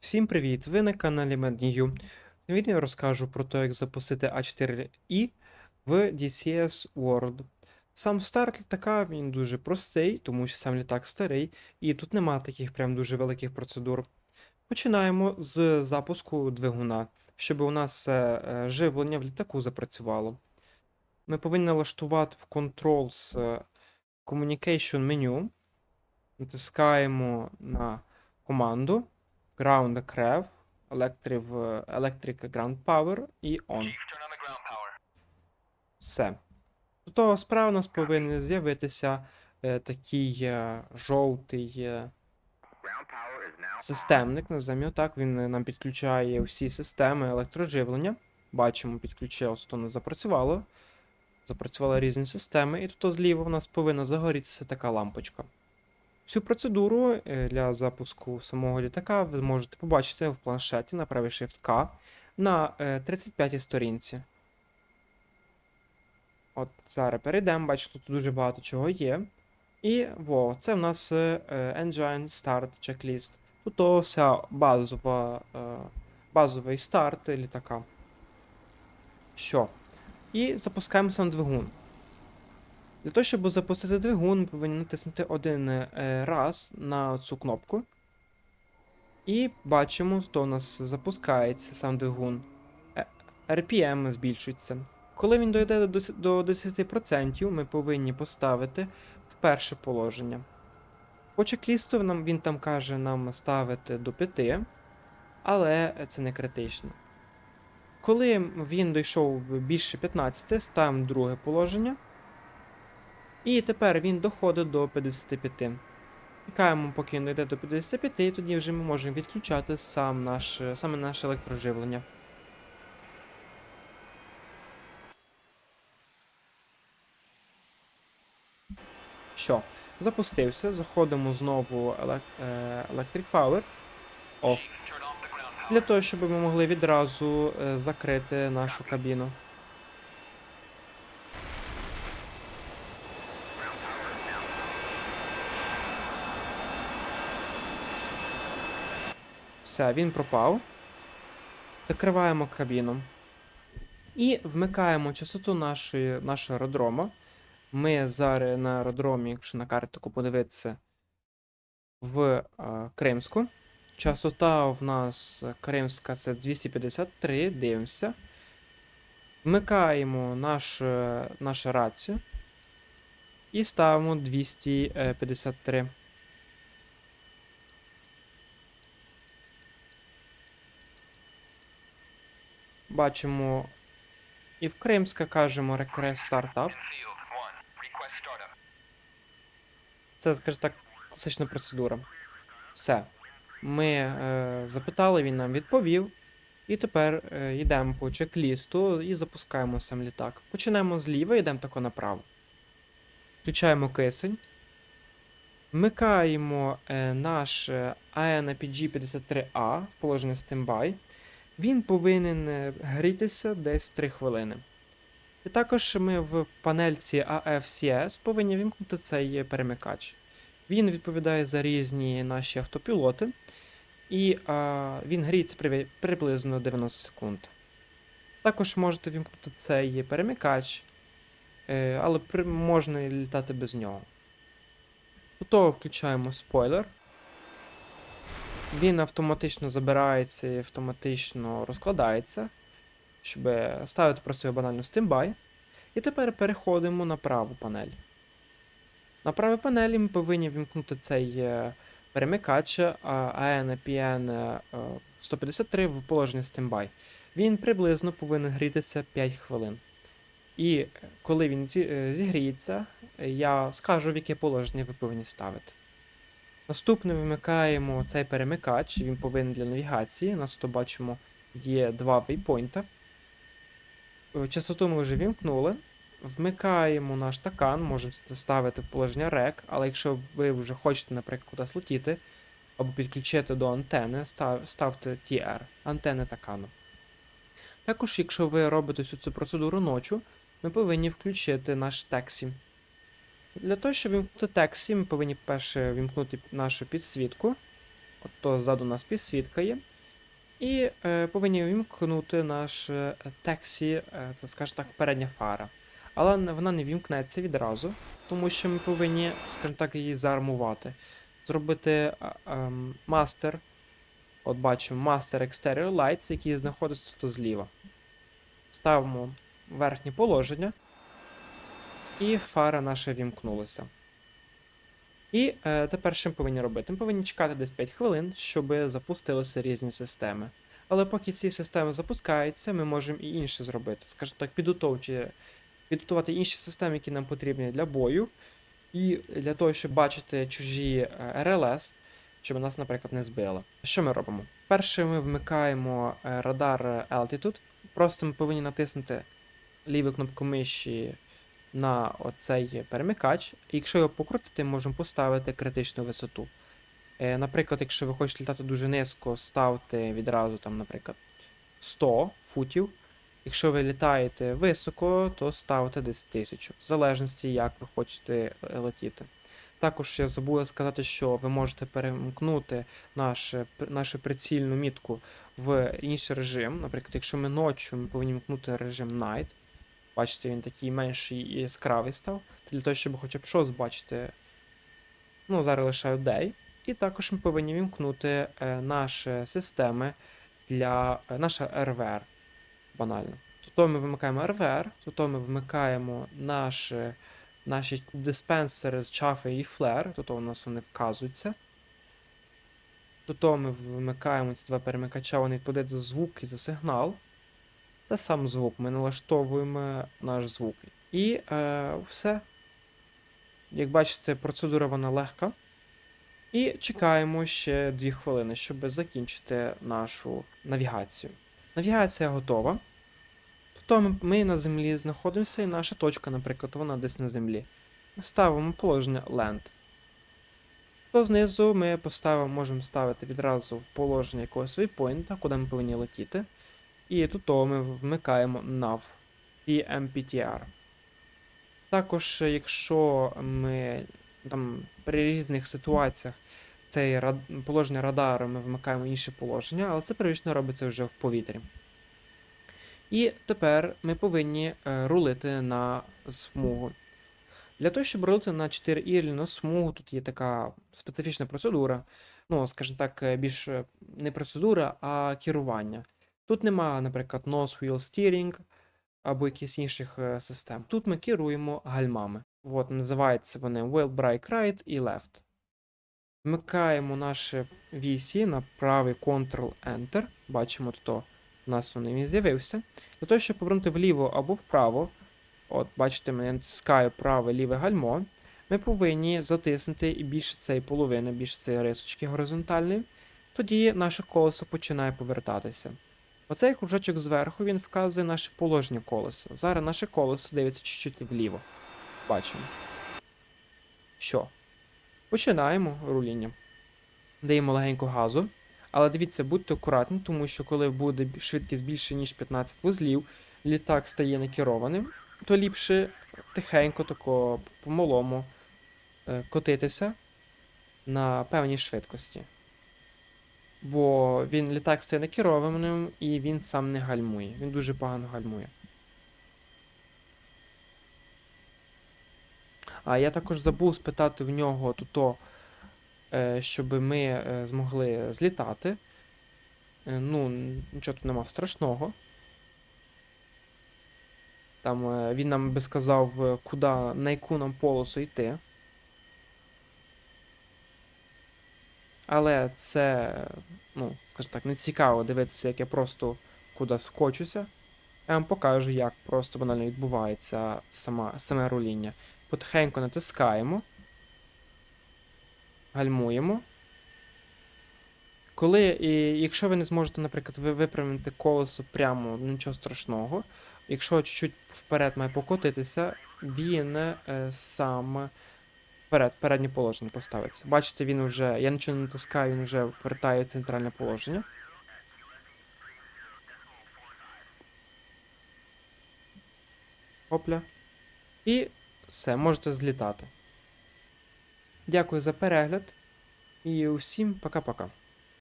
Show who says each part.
Speaker 1: Всім привіт! Ви на каналі MadNew. В відео я розкажу про те, як запустити A4i в DCS World. Сам старт літака він дуже простий, тому що сам літак старий, і тут нема таких прям дуже великих процедур. Починаємо з запуску двигуна, щоб у нас е, живлення в літаку запрацювало. Ми повинні налаштувати в Controls е, Communication меню. Натискаємо на команду. Ground Crev, Electric, Electric Ground Power і On. Все. До того справа у нас повинен з'явитися е, такий е, жовтий е, системник, називаємо його так. Він нам підключає всі системи електроживлення. Бачимо, підключилось, то не запрацювало. Запрацювали різні системи, і тут зліва у нас повинна загорітися така лампочка. Цю процедуру е, для запуску самого літака ви можете побачити в планшеті на правий Shift K на е, 35 сторінці. От зараз перейдемо, бачите, тут дуже багато чого є. І во, це в нас е, е, Engine Start Checklist. Тут вся базова, е, базовий старт літака. Що? І запускаємо сам двигун. Для того, щоб запустити двигун, ми повинні натиснути один е, раз на цю кнопку. І бачимо, що у нас запускається сам двигун. Е, RPM збільшується. Коли він дойде до 10%, ми повинні поставити в перше положення. По чек-лісту він там каже нам ставити до 5, але це не критично. Коли він дійшов більше 15, ставимо друге положення. І тепер він доходить до 55. Чекаємо, поки він дійде до 55, і тоді вже ми можемо відключати сам наш, саме наше електроживлення. Що? Запустився. Заходимо знову елек... е, Electric Power. О, для того, щоб ми могли відразу е, закрити нашу кабіну. Все, він пропав. Закриваємо кабіну. І вмикаємо частоту нашої, нашого аеродрома. Ми зараз на аеродромі, якщо на картику подивитися, в е, Кримську. Частота в нас кримська це 253, дивимося. Вмикаємо наш, нашу рацію і ставимо 253. Бачимо і в Кримська кажемо Request Startup. Це, скажімо так, класична процедура. Все. Ми е, запитали, він нам відповів. І тепер е, йдемо по чек-лісту і запускаємо сам літак. Починаємо зліва, йдемо тако направо. Включаємо кисень. Вмикаємо е, наш е, ANPG-53A в положення стендбай. Він повинен е, грітися десь 3 хвилини. І також ми в панельці AFCS повинні вімкнути цей перемикач. Він відповідає за різні наші автопілоти, і а, він гріється при, приблизно 90 секунд. Також можете вімкнути цей перемикач, е, але при, можна літати без нього. Готово включаємо спойлер. Він автоматично забирається і автоматично розкладається, щоб ставити просто його банально в стендбай. І тепер переходимо на праву панель. На правій панелі ми повинні вімкнути цей е, перемикач е, ANPN е, 153 в положенні стендбай. Він приблизно повинен грітися 5 хвилин. І коли він зігріється, я скажу, в яке положення ви повинні ставити. Наступне вимикаємо цей перемикач, він повинен для навігації. Нас тут бачимо є два вейпойнта. Е, Частоту ми вже вімкнули. Вмикаємо наш стакан, можемо ставити в положення рек, але якщо ви вже хочете, наприклад, кудись летіти, або підключити до антени, став, ставте TR, антени такану. Також, якщо ви робите всю цю процедуру ночі, ми повинні включити наш таксі. Для того, щоб вімкнути таксі, ми повинні перше вімкнути нашу підсвітку. От то ззаду у нас підсвітка є. І е, повинні вімкнути наш е, таксі, е, це скажімо так, передня фара. Але вона не вімкнеться відразу, тому що ми повинні, скажімо так, її заармувати. Зробити ем, мастер. От бачимо Master Exterior Lights, який знаходиться тут зліва. Ставимо верхнє положення. І фара наша вімкнулася. І е, тепер що ми повинні робити? Ми повинні чекати десь 5 хвилин, щоб запустилися різні системи. Але поки ці системи запускаються, ми можемо і інше зробити. Скажімо так, підготовчі, підготувати інші системи, які нам потрібні для бою, і для того, щоб бачити чужі е, РЛС, щоб нас, наприклад, не збило. Що ми робимо? Перше, ми вмикаємо е, радар е, Altitude. Просто ми повинні натиснути ліву кнопку миші на оцей перемикач. Якщо його покрутити, можемо поставити критичну висоту. Е, наприклад, якщо ви хочете літати дуже низько, ставте відразу там, наприклад, 100 футів. Якщо ви літаєте високо, то ставте десь 1000, в залежності, як ви хочете е, летіти. Також я забув сказати, що ви можете перемкнути наш, нашу прицільну мітку в інший режим. Наприклад, якщо ми ночі, ми повинні вмкнути режим Night. Бачите, він такий менший і яскравий став. Це для того, щоб хоча б щось бачити. Ну, зараз лишаю Day. І також ми повинні вімкнути е, наші системи для е, наша RVR. Банально. Тобто ми вимикаємо RVR, тобто ми вмикаємо наші, наші диспенсери з чафи і флер, тобто у нас вони вказуються. Тобто ми вмикаємо ці два перемикача, вони відповідають за звук і за сигнал. Це сам звук. Ми налаштовуємо наш звук. І е, все. Як бачите, процедура вона легка. І чекаємо ще 2 хвилини, щоб закінчити нашу навігацію. Навігація готова. Тобто ми, на землі знаходимося, і наша точка, наприклад, вона десь на землі. Ставимо положення Land. То знизу ми поставимо, можемо ставити відразу в положення якогось вейпоінта, куди ми повинні летіти. І тут ми вмикаємо NAV і MPTR. Також, якщо ми там при різних ситуаціях цей рад... положення радару ми вмикаємо інше положення, але це періодично робиться вже в повітрі. І тепер ми повинні е, рулити на смугу. Для того, щоб рулити на 4 ірлі на смугу, тут є така специфічна процедура. Ну, скажімо так, е, більш е, не процедура, а керування. Тут нема, наприклад, nose wheel steering або якихось інших е, систем. Тут ми керуємо гальмами. От, називаються вони wheel brake right і left. Вмикаємо наші вісі на правий Ctrl-Enter. Бачимо, тут у нас вони він з'явився. Для того, щоб повернути вліво або вправо, от, бачите, я натискаю праве ліве гальмо. Ми повинні затиснути і більше цієї половини, більше цієї рисочки горизонтальної. Тоді наше колесо починає повертатися. Оцей кружочок зверху він вказує наше положення колеса. Зараз наше колесо дивиться чуть-чуть вліво. Бачимо. Що? Починаємо руління. Даємо легенько газу. Але дивіться, будьте акуратні, тому що коли буде швидкість більше, ніж 15 вузлів, літак стає некерованим, то ліпше тихенько, тако по-малому е, котитися на певній швидкості. Бо він літак стає некерованим і він сам не гальмує. Він дуже погано гальмує. А я також забув спитати в нього то, щоб ми е, змогли злітати. Е, Ну, нічого тут нема страшного. Там е, він нам би сказав, е, куди, на яку нам полосу йти. Але це, ну, скажімо так, не цікаво дивитися, як я просто куди скочуся. Я вам покажу, як просто банально відбувається сама, саме руління. Потихеньку натискаємо. Гальмуємо. Коли, і, якщо ви не зможете, наприклад, ви випрямити колесо прямо, нічого страшного. Якщо чуть-чуть вперед має покотитися, він е, сам вперед, переднє положення поставиться. Бачите, він вже. Я нічого не натискаю, він вже повертає центральне положення. Опля. І все, можете злітати. Дякую за перегляд. І усім пока-пока.